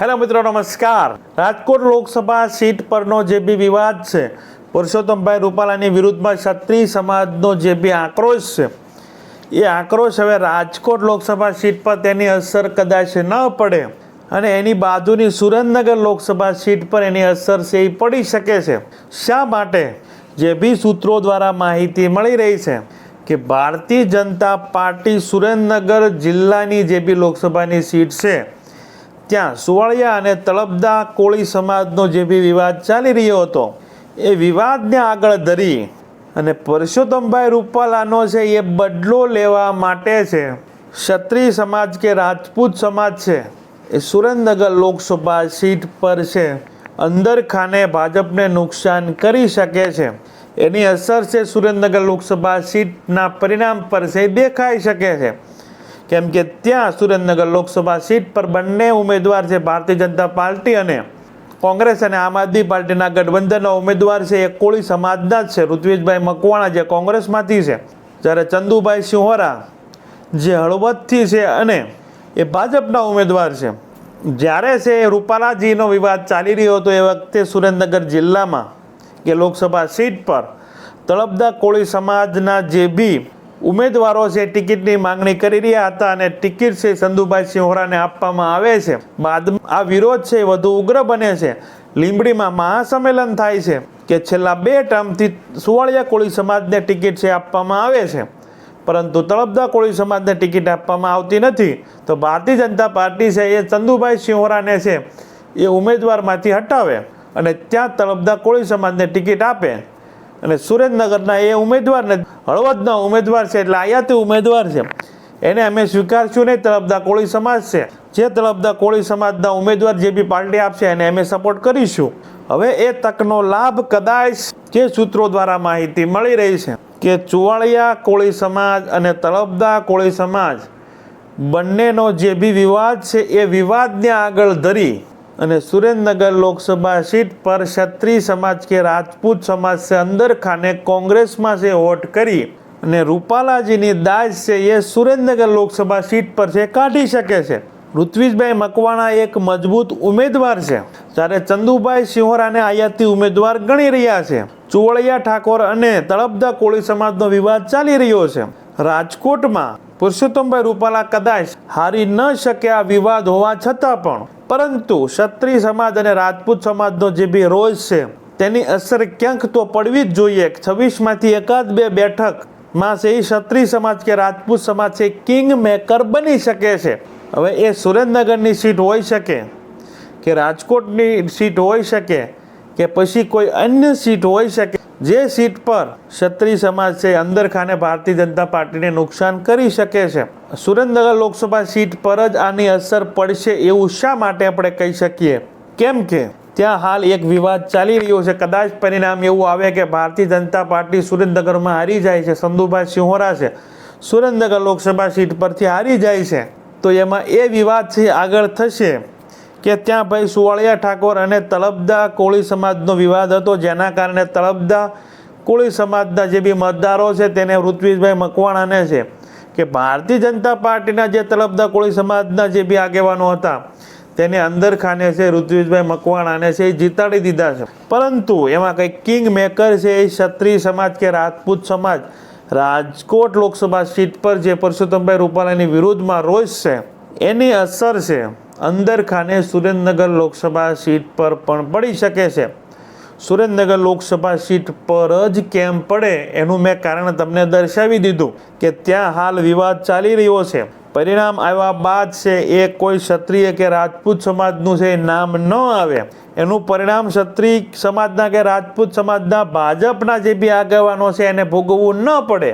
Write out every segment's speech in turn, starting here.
Hello મિત્રો, નમસ્કાર. Rajkot Lok Sabha seat પરનો જે બી વિવાદ છે, પુરુષોત્તમભાઈ રૂપાલાની વિરુદ્ધમાં ક્ષત્રિય સમાજનો જે બી આક્રોશ છે, એ આક્રોશ હવે રાજકોટ લોકસભા સીટ પર તેની અસર કદાચ ન પડે અને એની બાજુની સુરેન્દ્રનગર લોકસભા સીટ પર એની અસર છે એ પડી શકે છે. શા માટે? જે બી સૂત્રો દ્વારા માહિતી મળી રહી છે કે ભારતીય જનતા પાર્ટી સુરેન્દ્રનગર જિલ્લાની જે બી લોકસભાની સીટ છે ત્યાં સુવાળિયા અને તળપદા કોળી સમાજનો જે બી વિવાદ ચાલી રહ્યો હતો, એ વિવાદને આગળ ધરી અને પરસોત્તમભાઈ રૂપાલાનો છે એ બદલો લેવા માટે છે. ક્ષત્રિય સમાજ કે રાજપૂત સમાજ છે, એ સુરેન્દ્રનગર લોકસભા સીટ પર છે. અંદર ખાને ભાજપને નુકસાન કરી શકે છે. એની અસર છે સુરેન્દ્રનગર લોકસભા સીટના પરિણામ પર છે દેખાઈ શકે છે. કેમ કે ત્યાં સુરેન્દ્રનગર લોકસભા સીટ પર બંને ઉમેદવાર છે, ભારતીય જનતા પાર્ટી અને કોંગ્રેસ અને આમ આદમી પાર્ટીના ગઠબંધનના ઉમેદવાર છે. એ કોળી સમાજના જ છે. ઋત્વિજભાઈ મકવાણા જે કોંગ્રેસમાંથી છે. જ્યારે ચંદુભાઈ સિંહોરા જે હળવદથી છે અને એ ભાજપના ઉમેદવાર છે. જ્યારે છે રૂપાલાજીનો વિવાદ ચાલી રહ્યો હતો એ વખતે સુરેન્દ્રનગર જિલ્લામાં કે લોકસભા સીટ પર, તળપદા કોળી સમાજના જે બી ઉમેદવારો છે ટિકિટની માંગણી કરી રહ્યા હતા અને ટિકિટ છે સંધુભાઈ સિંહોરાને આપવામાં આવે છે. બાદ આ વિરોધ છે વધુ ઉગ્ર બને છે. લીંબડીમાં મહાસંમેલન થાય છે કે છેલ્લા બે ટર્મથી સુવાળિયા કોળી સમાજને ટિકિટ છે આપવામાં આવે છે. પરંતુ તળપદા કોળી સમાજને ટિકિટ આપવામાં આવતી નથી. તો ભારતીય જનતા પાર્ટી છે એ ચંદુભાઈ સિંહોરાને છે એ ઉમેદવારમાંથી હટાવે અને ત્યાં તળપદા કોળી સમાજને ટિકિટ આપે. અને સુરેન્દ્રનગરના એ ઉમેદવારને હળવદના ઉમેદવાર છે એટલે આયાતી ઉમેદવાર છે. એને અમે સ્વીકારશું નહીં. તળપદા કોળી સમાજ છે. જે તળપદા કોળી સમાજના ઉમેદવાર જે બી પાર્ટી આપશે એને અમે સપોર્ટ કરીશું. હવે એ તકનો લાભ કદાચ જે સૂત્રો દ્વારા માહિતી મળી રહી છે કે ચુવાળિયા કોળી સમાજ અને તળપદા કોળી સમાજ બંનેનો જે બી વિવાદ છે એ વિવાદને આગળ ધરી અને સુરેન્દ્રનગર લોકસભા સીટ પર ક્ષત્રિય સમાજ કે રાજપૂત સમાજ છે અંદર ખાને કોંગ્રેસમાં છે વોટ કરી. અને રૂપાલાજીની દાજ છે એ સુરેન્દ્રનગર લોકસભા સીટ પર છે, કાઢી શકે છે. ઋત્વિજભાઈ મકવાણા એક મજબૂત ઉમેદવાર છે. જ્યારે ચંદુભાઈ સિંહોરાને આયાતી ઉમેદવાર ગણી રહ્યા છે. ચુવળિયા ઠાકોર અને તળપદા કોળી સમાજનો વિવાદ ચાલી રહ્યો છે. રાજકોટમાં પુરુષોત્તમભાઈ રૂપાલા કદાચ હારી ન શકે આ વિવાદ હોવા છતાં પણ. પરંતુ ક્ષત્રિય સમાજ અને રાજપૂત સમાજનો જે બી રોજ છે, તેની અસર ક્યાંક તો પડવી જ જોઈએ. છવ્વીસમાંથી એકાદ બે બેઠકમાં છે એ ક્ષત્રિય સમાજ કે રાજપૂત સમાજ છે કિંગ મેકર બની શકે છે. હવે એ સુરેન્દ્રનગરની સીટ હોઈ શકે કે રાજકોટની સીટ હોઈ શકે કે પછી કોઈ અન્ય સીટ હોઈ શકે જે સીટ પર ક્ષત્રિય સમાજ છે અંદર ખાને ભારતીય જનતા પાર્ટીને નુકસાન કરી શકે છે. સુરેન્દ્રનગર લોકસભા સીટ પર જ આની અસર પડશે એવું શા માટે આપણે કહી શકીએ? કેમ કે ત્યાં હાલ એક વિવાદ ચાલી રહ્યો છે. કદાચ પરિણામ એવું આવે કે ભારતીય જનતા પાર્ટી સુરેન્દ્રનગરમાં હારી જાય છે. સંધુભાઈ સિંહોરા છે. સુરેન્દ્રનગર લોકસભા સીટ પરથી હારી જાય છે. તો એમાં એ વિવાદ છે, આગળ થશે. કે ત્યાં ભાઈ સુવાળિયા ઠાકોર અને તલબદા કોળી સમાજનો વિવાદ હતો. જેના કારણે તલબદા કોળી સમાજના જે બી મતદારો છે તેને ઋત્વિજભાઈ મકવાણાને છે કે ભારતીય જનતા પાર્ટીના જે તલબદા કોળી સમાજના જે બી આગેવાનો હતા તેને અંદર ખાને છે, ઋત્વિજભાઈ મકવાણાને છે, એ જીતાડી દીધા છે. પરંતુ એમાં કંઈ કિંગ મેકર છે એ ક્ષત્રિય સમાજ કે રાજપૂત સમાજ, રાજકોટ લોકસભા સીટ પર જે પરસોત્તમભાઈ રૂપાલાની વિરુદ્ધમાં રોષ છે, એની અસર છે. અંદર ખાને સુરેન્દ્રનગર લોકસભા સીટ પર પણ પડી શકે છે. સુરેન્દ્રનગર લોકસભા સીટ પર જ કેમ પડે એનું મેં કારણ તમને દર્શાવી દીધું કે ત્યાં હાલ વિવાદ ચાલી રહ્યો છે. પરિણામ આવ્યા બાદ છે, એ કોઈ ક્ષત્રિય કે રાજપૂત સમાજનું છે નામ ન આવે. એનું પરિણામ ક્ષત્રિય સમાજના કે રાજપૂત સમાજના ભાજપના જે બી આગેવાનો છે એને ભોગવવું ન પડે.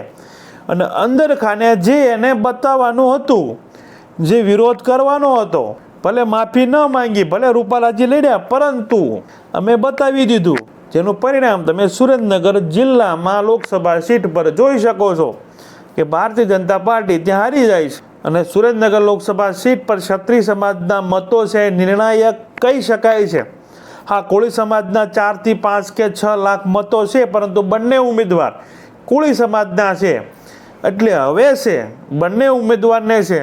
અને અંદર ખાને જે એને બતાવવાનું હતું, જે વિરોધ કરવાનો હતો ભલે માફી ન માંગી, ભલે રૂપાલાજી લડ્યા, પરંતુ અમે બતાવી દીધું, જેનું પરિણામ તમે સુરેન્દ્રનગર જિલ્લામાં લોકસભા સીટ પર જોઈ શકો છો કે ભારતીય જનતા પાર્ટી ત્યાં હારી જાય છે. અને સુરેન્દ્રનગર લોકસભા સીટ પર ક્ષત્રિય સમાજના મતો છે નિર્ણાયક કહી શકાય છે. હા, કોળી સમાજના ચારથી પાંચ કે છ લાખ મતો છે, પરંતુ બંને ઉમેદવાર કોળી સમાજના છે. એટલે હવે છે, બંને ઉમેદવારને છે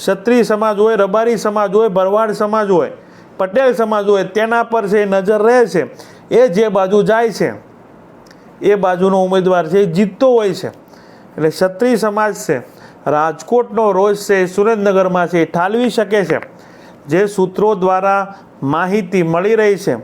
ક્ષત્રિય સમાજ હોય, રબારી સમાજ હોય, ભરવાડ સમાજ હોય, પટેલ સમાજ હોય, તેના પર છે નજર રહે છે. એ જે બાજુ જાય છે, એ બાજુનો ઉમેદવાર છે એ જીતતો હોય છે. એટલે ક્ષત્રિય સમાજ છે, રાજકોટનો રોષ છે સુરેન્દ્રનગરમાં છે એ ઠાલવી શકે છે. જે સૂત્રો દ્વારા માહિતી મળી રહી છે,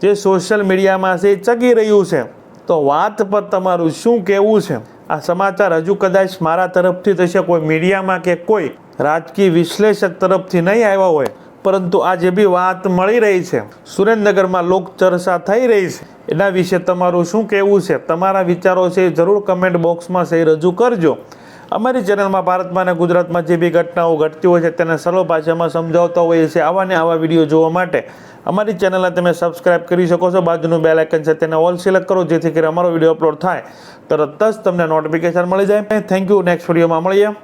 જે સોશિયલ મીડિયામાં છે એ ચગી રહ્યું છે. તો વાત પર તમારું શું કહેવું છે? આ સમાચાર હજુ કદાચ મારા તરફથી થશે, કોઈ મીડિયામાં કે કોઈ રાજકીય વિશ્લેષક તરફથી નહીં આવ્યા હોય, પરંતુ આ જે બી વાત મળી રહી છે, સુરેન્દ્રનગરમાં લોક ચર્ચા થઈ રહી છે, એના વિશે તમારું શું કહેવું છે? તમારા વિચારો છે જરૂર કમેન્ટ બોક્સમાં છે રજૂ કરજો. અમારી ચેનલમાં ભારતમાં અને ગુજરાતમાં જે બી ઘટનાઓ ઘટતી હોય છે, તેને સરળ ભાષામાં સમજાવતા હોઈએ છીએ આવા ને આવા વીડિયો જોવા માટે. અમારી ચેનલને તમે સબસ્ક્રાઇબ કરી શકો છો. બાજુનું બેલ આઇકન છે તેને ઓલ સિલેક્ટ કરો, જેથી કરી અમારો વીડિયો અપલોડ થાય. તરત જ તમને નોટિફિકેશન મળી જાય. થેન્ક યુ નેક્સ્ટ વિડીયોમાં મળીએ.